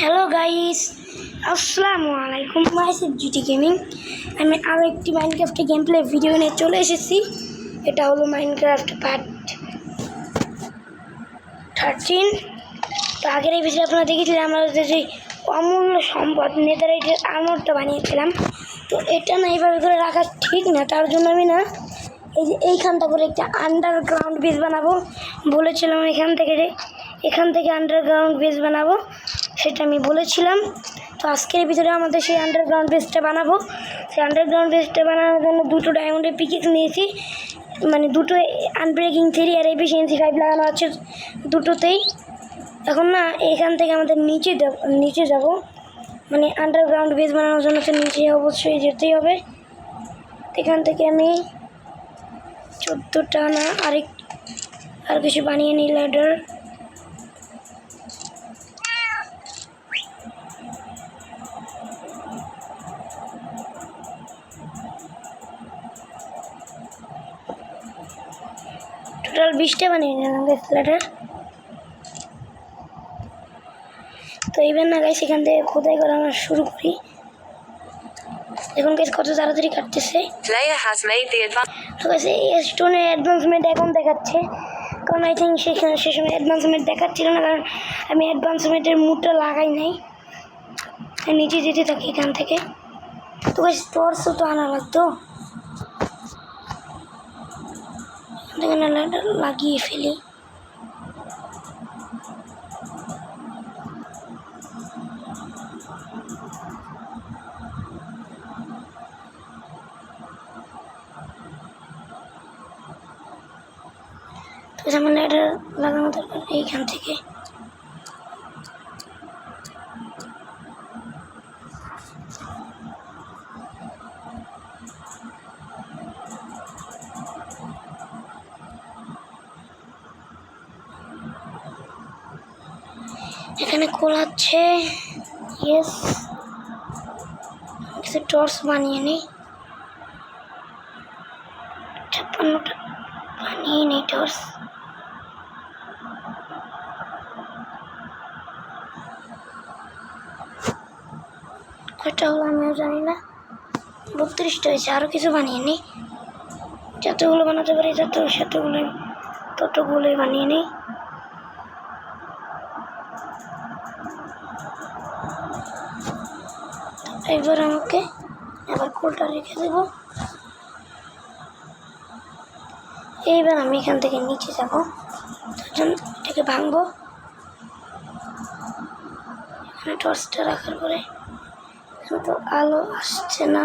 Hello guys আসসালামু আলাইকুম মাইসেফ GT gaming আমি আরও একটি মাইনক্রাফ্টে গেম প্লে ভিডিও নিয়ে চলে এসেছি এটা হলো মাইনক্রাফ্ট পার্ট থার্টিন তো আগের এই বিষয়ে আপনারা দেখেছিলেন আমরা যে অমূল্য সম্পদ নেতারাইটের আর্মরটা বানিয়েছিলাম তো এটা না এইভাবে করে রাখা ঠিক না তার জন্য আমি না এই যে এইখানটা করে একটা আন্ডারগ্রাউন্ড বেস বানাবো। বলেছিলাম এখান থেকে যে এখান থেকে আন্ডারগ্রাউন্ড বেস বানাবো। সেটা আমি বলেছিলাম। তো আজকের ভিতরে আমাদের সেই আন্ডারগ্রাউন্ড বেসটা বানাবো। সেই আন্ডারগ্রাউন্ড বেসটা বানানোর জন্য দুটো ডায়মন্ডের পিকেক্স নিয়েছি। মানে দুটো আনব্রেকিং থ্রি আর এফিসিয়েন্সি ফাইভ লাগানো আছে দুটোতেই। এখন না, এখান থেকে আমাদের নিচে নিচে যাব। মানে আন্ডারগ্রাউন্ড বেস বানানোর জন্য তো নিচে অবশ্যই যেতেই হবে। এখান থেকে আমি চোদ্দোটা না, আরেক, আর কিছু বানিয়ে নিই ল্যাডার টোটাল বিশটা বানিয়ে নিলাম ল্যাডার তো এইবার না গাইস এখান থেকে খোদাই করা আমরা শুরু করি। এখন গাইস কত তাড়াতাড়ি কাটতেছে. তো এই স্টোনের অ্যাডভান্সমেন্ট এখন দেখাচ্ছে। কারণ আই থিঙ্ক সেখানে সে সময় অ্যাডভান্সমেন্ট দেখাচ্ছিল না কারণ আমি অ্যাডভান্সমেন্টের মুডটা লাগাই নাই। নিচে যেতে থাকি এখান থেকে। তো গাইস টর্চও তো আনা লাগতো। এখান লাগিয়ে ফেলি। তো যেমন এটা লাগানো দরকার এইখান থেকে। এখানে কোলাচ্ছে। ইয়েস কিছু টর্চ বানিয়ে নিই। ছাপ্পান্নটা বানিয়ে নিই টর্চ কয়টা হলো আমিও জানি না। বত্রিশটা হয়েছে আরও কিছু বানিয়ে নিই। যতগুলো বানাতে পারি তত সেতগুলো ততগুলোই বানিয়ে নিই। এবার আমাকে আবার কোলটা রেখে দেবো। এইবার আমি এখান থেকে নিচে যাব। তার জন্য এটাকে ভাঙবো। এখানে টর্চটা রাখার পরে তো আলো আসছে না।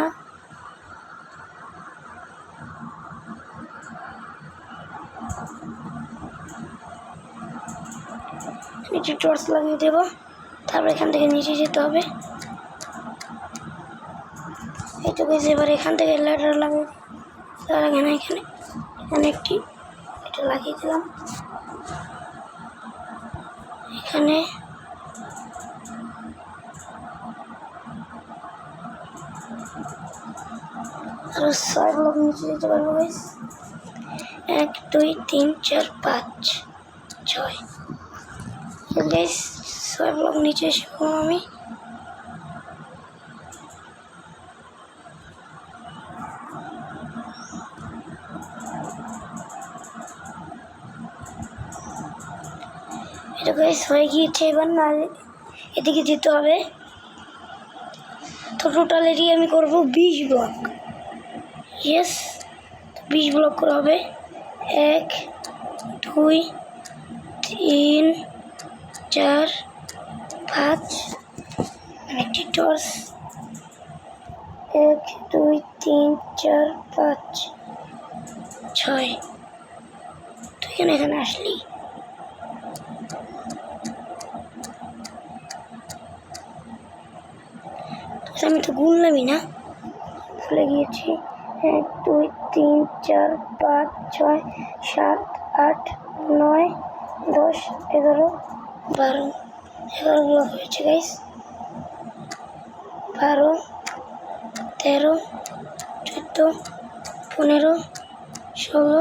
নিচে টর্চ লাগিয়ে দেবো। তারপর এখান থেকে নিচে যেতে হবে। এইটুকু এবার এখান থেকে ল্যাডার লাগিয়ে তার আগে না এখানে এখানে একটি, এটা লাগিয়ে দিলাম। এখানে আরও ছয় ব্লক নিচে যেতে পারব গাইস এক, দুই, তিন, চার, পাঁচ, ছয়। গাইস ছয় ব্লক নিচে এসে আমি। গাইস হয়ে গিয়েছে এবার না এদিকে যেতে হবে। তো টোটাল এরিয়া আমি করব বিশ ব্লক ইয়েস বিশ ব্লক করা হবে। এক, দুই, তিন, চার, পাঁচ একটি টর্চ এক, দুই, তিন, চার, পাঁচ, ছয়। তুই কেন এখানে আসলি? তো আমি তো গুনলামই না? ভুলে গিয়েছি। এক, দুই, তিন, চার, পাঁচ, ছয়, সাত, আট, নয়, দশ, এগারো, বারো। এগারো ব্লক হয়েছে গাইস বারো, তেরো, চোদ্দ, পনেরো, ষোলো,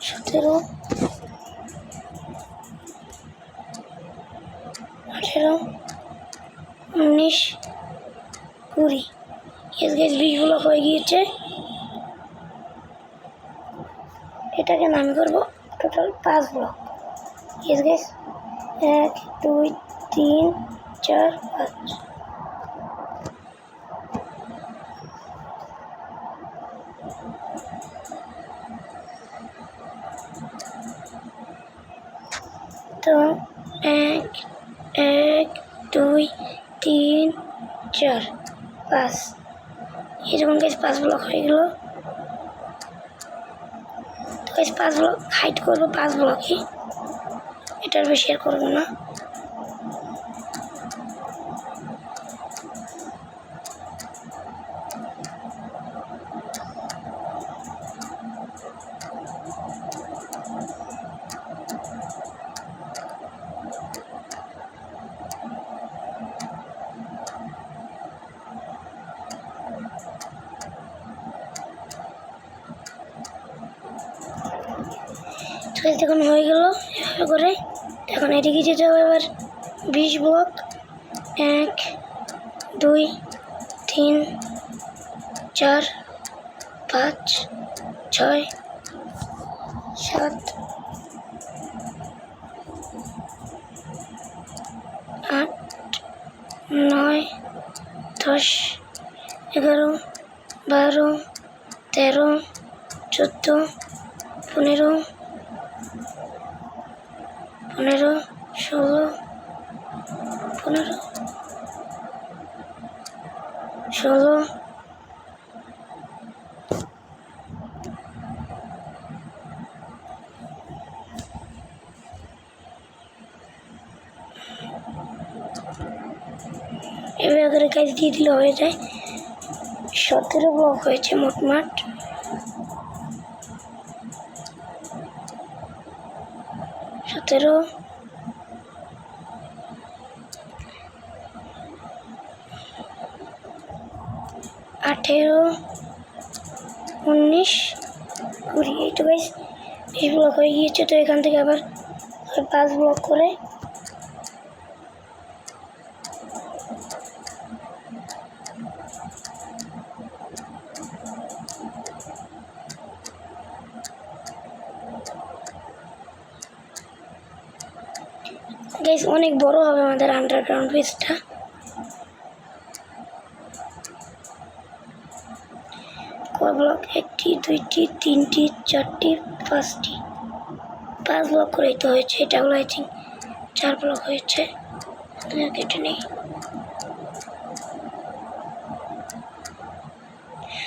সতেরো হয়ে এটাকে নাম করব। টোটাল পাঁচ ব্লক এস গেছ এক, দুই, তিন, চার, পাঁচ। তো এক এক, দুই, তিন, চার, পাঁচ। এরকম গেছে পাঁচ ব্লক হয়ে গেল। তো গাছ পাঁচ ব্লক হাইট করব, পাঁচ ব্লকই এটার বেশি আর করব না। এখন হয়ে গেল। এভাবে করে এখন এদিকে যেতে হবে এবার। বিশ ব্লক এক, দুই, তিন, চার, পাঁচ, ছয়, সাত, আট, নয়, দশ, এগারো, বারো, তেরো, চোদ্দ, পনেরো পনেরো, ষোলো পনেরো, ষোলো এভাবে করে কাজ দিয়ে দিলে হয়ে যায়। সতেরো ব্লক হয়েছে মোটমাট। সতেরো। আঠেরো। উনিশ। কুড়ি এইটু গাইস বিশ ব্লক হয়ে গিয়েছে, তো এখান থেকে আবার পাঁচ ব্লক করে গাইস অনেক বড় হবে আমাদের আন্ডারগ্রাউন্ড কয় ব্লক একটি, দুইটি, তিনটি, চারটি, পাঁচটি। পাঁচ ব্লক করেই তো হয়েছে এটা হলো আই থিঙ্ক চার ব্লক হয়েছে। কেটে নেই।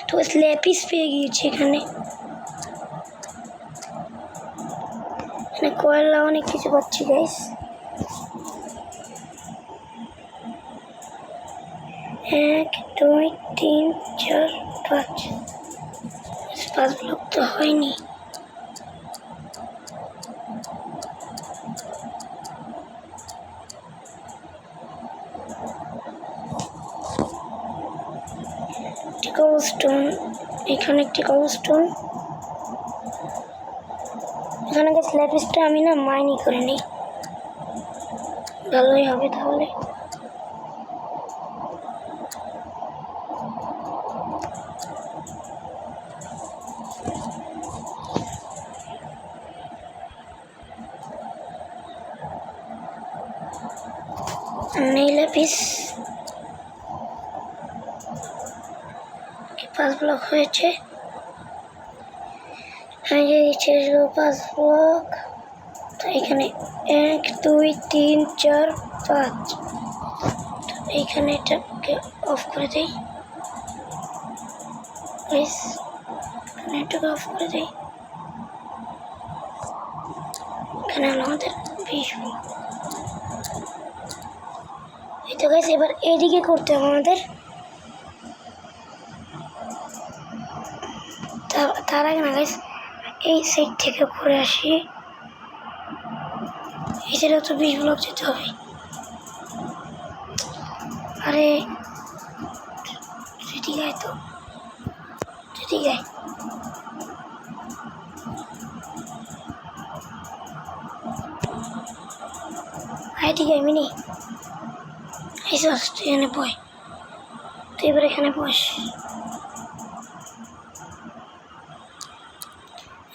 তো ল্যাপিস পেয়ে গিয়েছি এখানে। এখানে কয়লা অনেক কিছু পাচ্ছি গাইস এক, দুই, তিন, চার, পাঁচ। পাঁচ ব্লক তো হয়নি। কবস্টোন এখানে একটি কবস্টোন এখানে গেছে ল্যাপিসটা আমি না মাইনি করে নিই। ভালোই হবে তাহলে নেই ল্যাপিস পাঁচ ব্লক হয়েছে। আমি যে ছেড়ে দেবো পাঁচ ব্লক এখানে এক, দুই, তিন, চার, পাঁচ। এইখানে এটাকে অফ করে দিই। প্লিজ এখানে এটাকে অফ করে দিই। এখানে হলো আমাদের ব্লক এই তো এবার এইদিকে করতে হবে আমাদের। তার আগে না গাইস এই সাইড থেকে ঘুরে আসি। সাইডে তো বিশ ব্লক যেতে হবে। আরে, যদি গায় তো, যদি গায় ঠিক আছে মিনি। আইসাস তুই এখানে বয়। তুই এবার এখানে বস।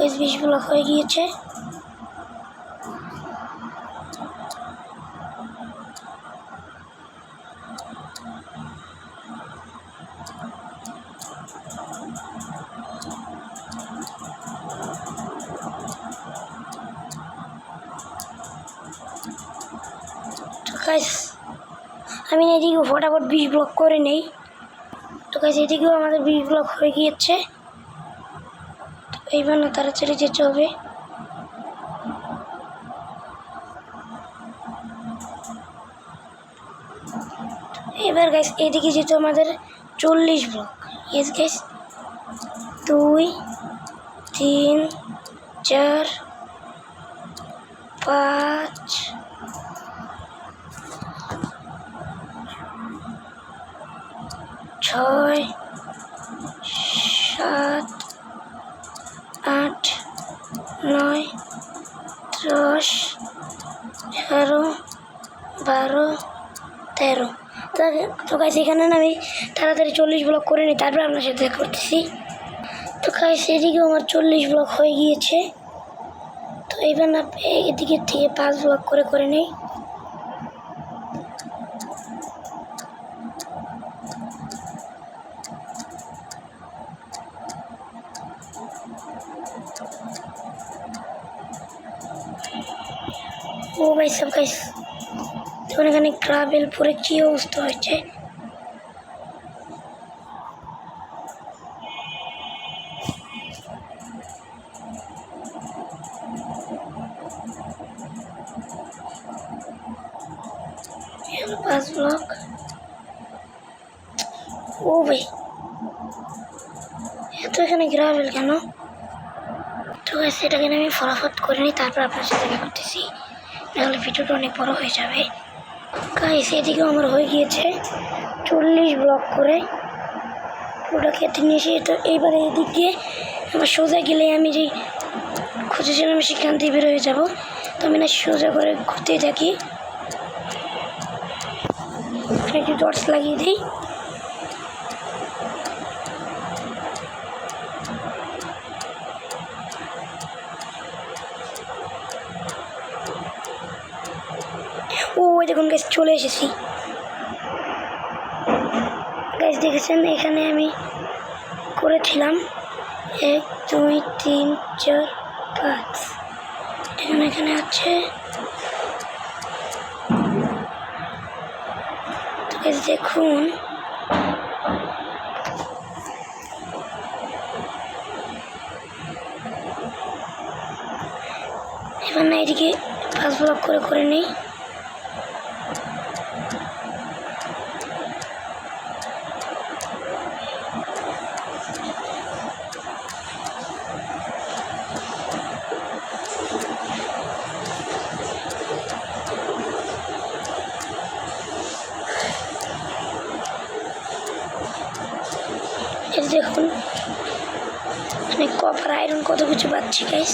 একুশ বিশ ব্লক হয়ে গিয়েছে। আমি এদিকেও ফটাফট বিশ ব্লক করে নেই। তো গাইস এদিকেও আমাদের বিশ ব্লক হয়ে গিয়েছে। এইবার না তাড়াতাড়ি যেতে হবে। এবার গাইস এদিকে যেতে আমাদের চল্লিশ ব্লক ইয়েস গাইস দুই, তিন, চার, পাঁচ, ছয়, সাত আট, নয়, দশ, এগারো, বারো, তেরো। তো গাছ এখানে না আমি তাড়াতাড়ি চল্লিশ ব্লক করে নিই, তারপর আপনার সাথে দেখা করতেছি। তো গাছ এদিকেও আমার চল্লিশ ব্লক হয়ে গিয়েছে। তো এবার না এদিকের থেকে পাঁচ ব্লক করে করে নিই। ও ভাই, সব গাইস দেখুন এখানে গ্রাভেল পরে কি অবস্থা ব্লক ও ভাই, এত এখানে গ্রাভেল কেন? তো গাইস এটাকে আমি ফটাফট করে নিই, তারপর আপনার সাথে করতেছি। নাহলে ভিডিওটা অনেক বড় হয়ে যাবে। গাইস এদিকেও আমার হয়ে গিয়েছে চল্লিশ ব্লক করে পুরোটা খেতে নিয়ে এসে তো এইবারে এদিক দিয়ে আমার সোজা গেলে আমি যেই খুঁজেছিলাম সেখান থেকে বের হয়ে যাব। তো আমি না সোজা করে ঘুরতে থাকি। একটু টর্চ লাগিয়ে দিই। ওই গ্যাস চলে এসেছি। গ্যাস দেখেছেন? এখানে আমি করেছিলাম এক দুই, তিন, চার, পাঁচ। এখন এখানে আছে দেখুন। এবার না এদিকে পাঁচ ব্লক করে করে নেই এই যে দেখুন মানে কপার আয়রন কত কিছু পাচ্ছি গাইস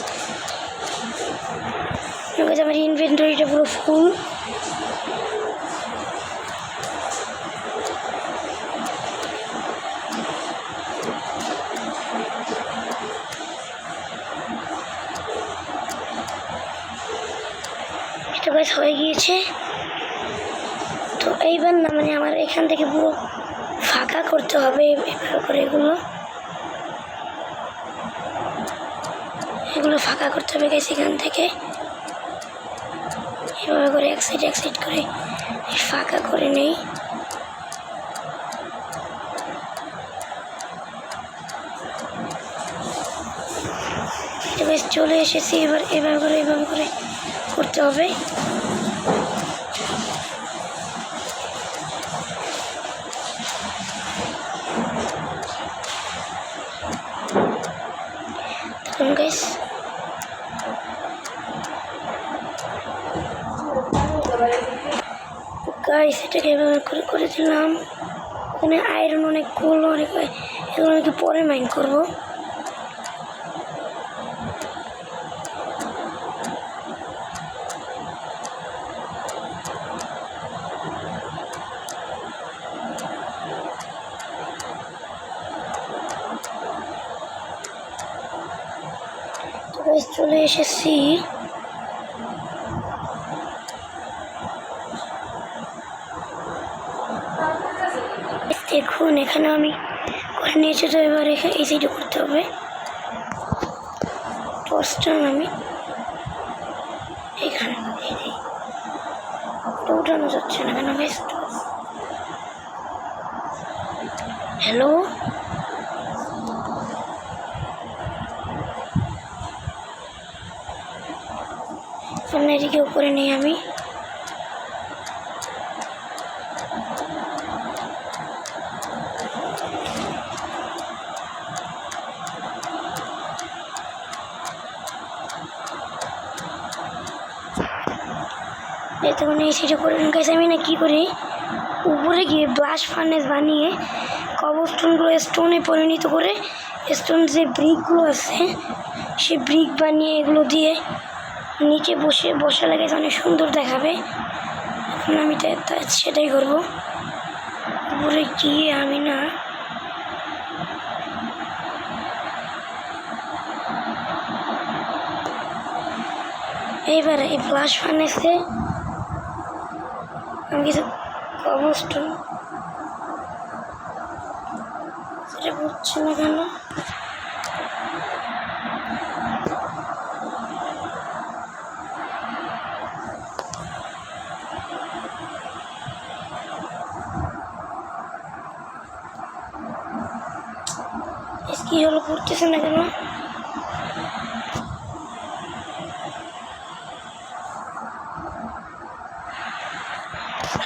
আমার ইনভেন্টরিটা পুরো ফুল এটা গাছ হয়ে গিয়েছে। তো এইবার না মানে আমার এখান থেকে পুরো ফাঁকা করতে হবে এবার করে এগুলো। এগুলো ফাঁকা করতে হবে গেছে এখান থেকে। এভাবে করে এক সাইড এক সাইড করে ফাঁকা করে নেই। চলে এসেছি এবার এভাবে করে এভাবে করে। করতে হবে। Guys. গাইস এটাকে এভাবে করে করেছিলাম ওখানে আয়রন অনেক গোল অনেক এগুলো নাকি পরে মাইন করব। টর্চটা আমি এখানে এই ওটা উঠানো যাচ্ছে না কেন? বেস্ট হ্যালো সামনে এদিকে উপরে নেই আমি। গেছে, আমি না কী করি? উপরে গিয়ে ব্লাশ ফার্নেস বানিয়ে কবস্টোনগুলো স্টোনে পরিণত করে স্টোন যে ব্রিকগুলো আছে সে ব্রিক বানিয়ে এগুলো দিয়ে নিচে বসে, বসা লাগে অনেক সুন্দর দেখাবে। এখন আমি সেটাই করব। উপরে গিয়ে আমি না এইবার এই ব্লাশ ফার্নেসে আমি কিছু কবস্টন সেটা বুঝছি না কেন এস কি হলো করতেছে না কেন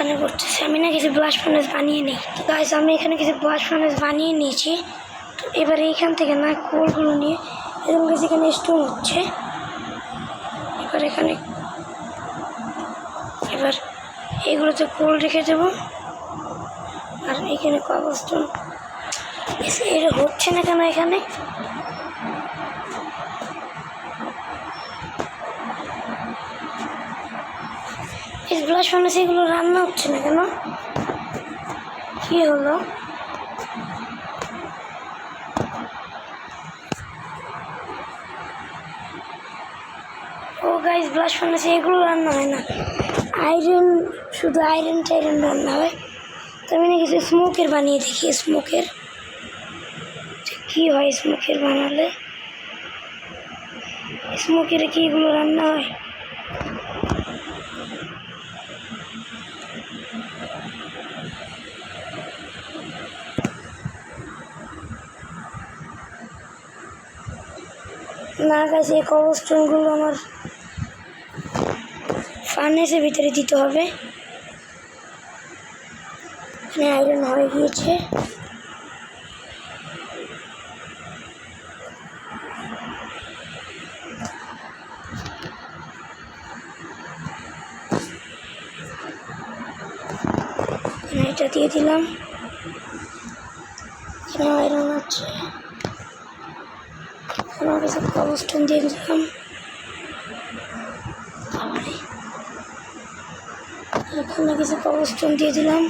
এখানে করতেছে আমি না কিছু ব্লাশ ফার্নেস বানিয়ে নিই। তো গাইস আমি এখানে কিছু ব্লাশ ফার্নেস বানিয়ে নিয়েছি। তো এবারে এইখান থেকে না কোলগুলো নিয়ে এরকম কিছু এখানে স্টোন হচ্ছে। এবার এখানে এবার এগুলোতে কোল রেখে দেবো। আর এখানে স্টোন এটা হচ্ছে না কেন এখানে? ব্লাশ ফার্নেস এগুলো রান্না হচ্ছে না কেন? কি হলো? ও গাইস ব্লাশ ফার্নেসে এগুলো রান্না হয় না। আয়রন শুধু আয়রন টাইরন রান্না হয়। তো আমি কিছু স্মোকের বানিয়ে দেখি স্মোকের কি হয় স্মোকের বানালে? স্মোকের কি এগুলো রান্না হয়? না গাছ এই কবস্টনগুলো আমার ফার্নেসের ভিতরে দিতে হবে। এখানে আয়রন হয়ে গিয়েছে। এটা দিয়ে দিলাম। এখানে আয়রন আছে। আমার কাছে কবস্টন দিয়ে দিলাম তারপরে এখানে কিছু কবস্টন দিয়ে দিলাম।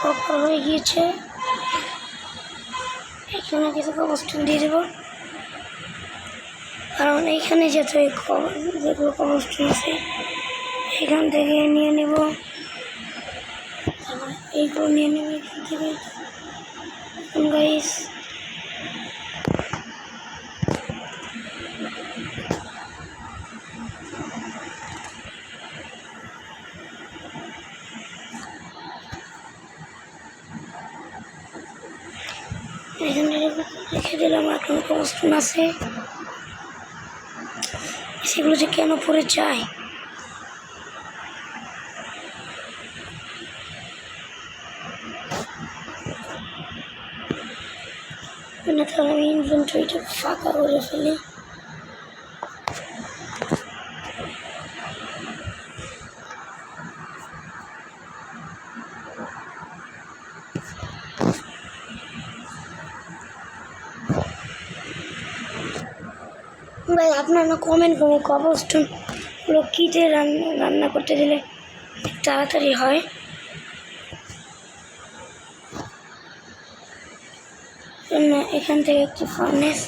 কপার হয়ে গিয়েছে। এখানে কিছু কবস্টন দিয়ে দেবো। কারণ এইখানে যত এই যেগুলো কবস্টন আছে, এখান থেকে নিয়ে নেব। এইগুলো নিয়ে নেব, এখান থেকে। গাইস এখানে রেখে দিলাম এখন কবস্টন আছে সেগুলো যে কেন পড়ে যায় এখন আমি ইনভেন্টরিটা ফাঁকা করে ফেলি ভাই, আপনারা কমেন্ট করুন কবরস্টোনগুলো রান্না রান্না করতে দিলে তাড়াতাড়ি হয়। জন্য এখান থেকে একটি ফার্নেস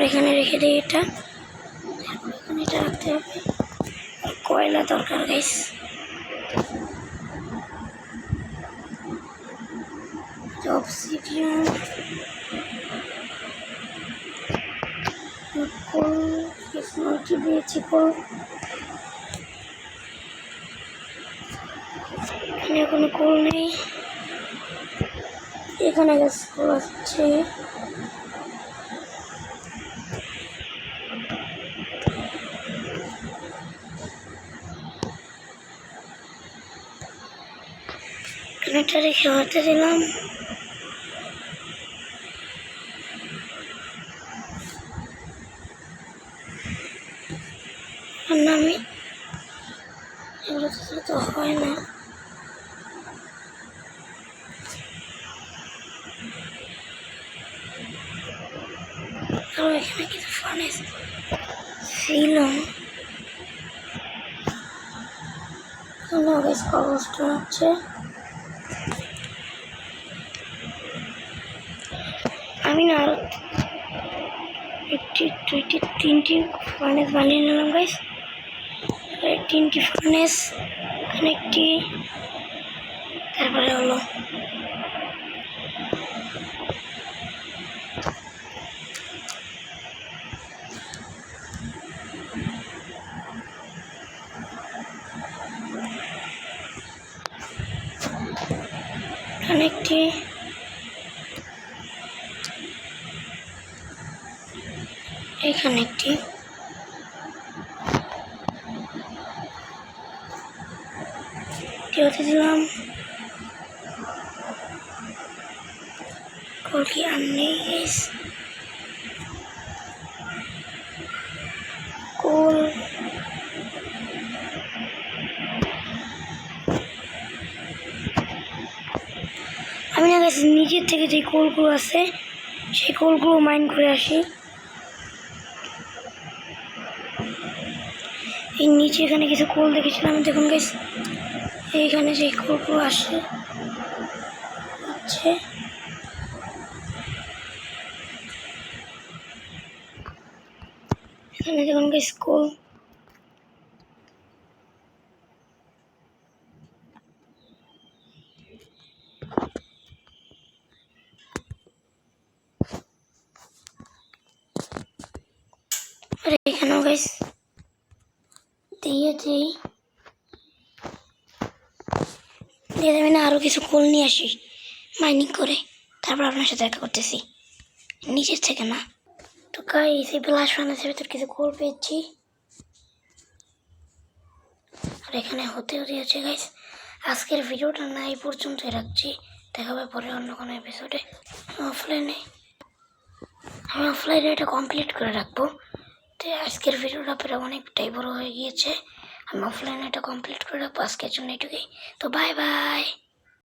এখানে রেখে দিই এটা। এটা রাখতে হবে। কয়লা দরকার গাইস কোল কি দিয়েছি কোল এখানে কোনো কুল নেই। এখানে গাছ আছে। এটা রেখে হতে দিলাম আর আমি এগুলো তো তো হয় না আর এখানে কিছু ফার্নেস ছিল বেশ অবস্থা হচ্ছে? আমি না আরও একটি, দুইটি, তিনটি ফার্নেস বানিয়ে নিলাম গাইস তিনটি ফার্নেস এখানে একটি তারপরে হলো এখানে একটি এখানে একটি হতে দিলাম কলকি আর নেই। কোল আমি না গেছি নিজের থেকে যে কোলগুলো আছে, সেই কোলগুলো মাইন্ড করে আসি এই নিচে এখানে কিছু কোল দেখেছিলাম দেখুন গাইস এইখানে যে কোলগুলো আসে হচ্ছে এখানে দেখুন গাইস এখানেও গাইস দিয়ে দিই। দিয়ে দেবেন আরও কিছু কোল নিয়ে আসি। মাইনিং করে, তারপর আপনার সাথে দেখা করতেছি। নিচের থেকে না। গাইস এই ব্লাশ ফার্নেসের ভিতর কিছু কোল পেয়েছি আর এখানে হতেও দিয়েছে গাইস আজকের ভিডিওটা না এই পর্যন্তই রাখছি। দেখা হবে পরে অন্য কোনো এপিসোডে অফলাইনে আমি অফলাইনে এটা কমপ্লিট করে রাখব। তো আজকের ভিডিওটা প্রায় অনেকটাই বড় হয়ে গিয়েছে। আমি অফলাইনে এটা কমপ্লিট করে রাখব আজকের জন্য এটুকুই। তো বাই বাই